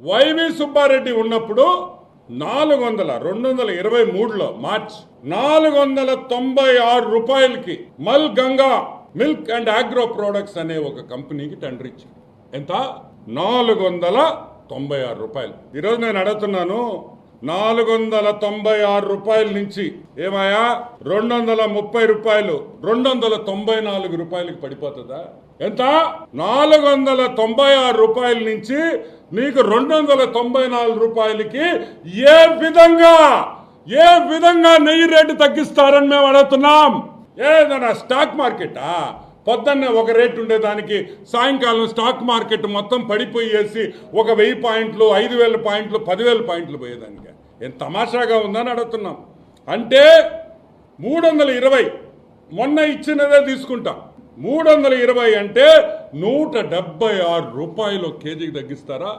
YV Subbareddy ఉన్నప్పుడు నాలుగు వందల రెండు వందల ఇరవై మూడులో మార్చ్ నాలుగు వందల తొంభై ఆరు రూపాయలకి Mal Ganga milk and agro products అనే ఒక కంపెనీకి టెండర్ ఇచ్చింది ఎంత? నాలుగు వందల తొంభై ఆరు రూపాయలు. ఈరోజు నేను అడుగుతున్నాను నాలుగు వందల తొంభై ఆరు రూపాయల నుంచి ఏమయ్యా? రెండు వందల ముప్పై రూపాయలు. రెండు వందల తొంభై నాలుగు రూపాయలకి పడిపోతుందా? ఎంత? నాలుగు వందల తొంభై ఆరు రూపాయల నుంచి నీకు రెండు వందల తొంభై నాలుగు రూపాయలకి ఏ విధంగా ఏ విధంగా నెయ్యి రేటు తగ్గిస్తారని మేము అడుగుతున్నాం. ఏదైనా స్టాక్ మార్కెటా? పొద్దున్నే ఒక రేటు ఉండేదానికి సాయంకాలం స్టాక్ మార్కెట్ మొత్తం పడిపోయేసి ఒక వెయ్యి పాయింట్లు ఐదు వేల పాయింట్లు పదివేల పాయింట్లు పోయేదానికి. ఏం తమాషాగా ఉందని అడుగుతున్నాం. అంటే మూడు వందల ఇరవై మొన్న ఇచ్చినదే తీసుకుంటాం. మూడు వందల ఇరవై అంటే నూట డెబ్బై ఆరు రూపాయలు కేజీకి తగ్గిస్తారా?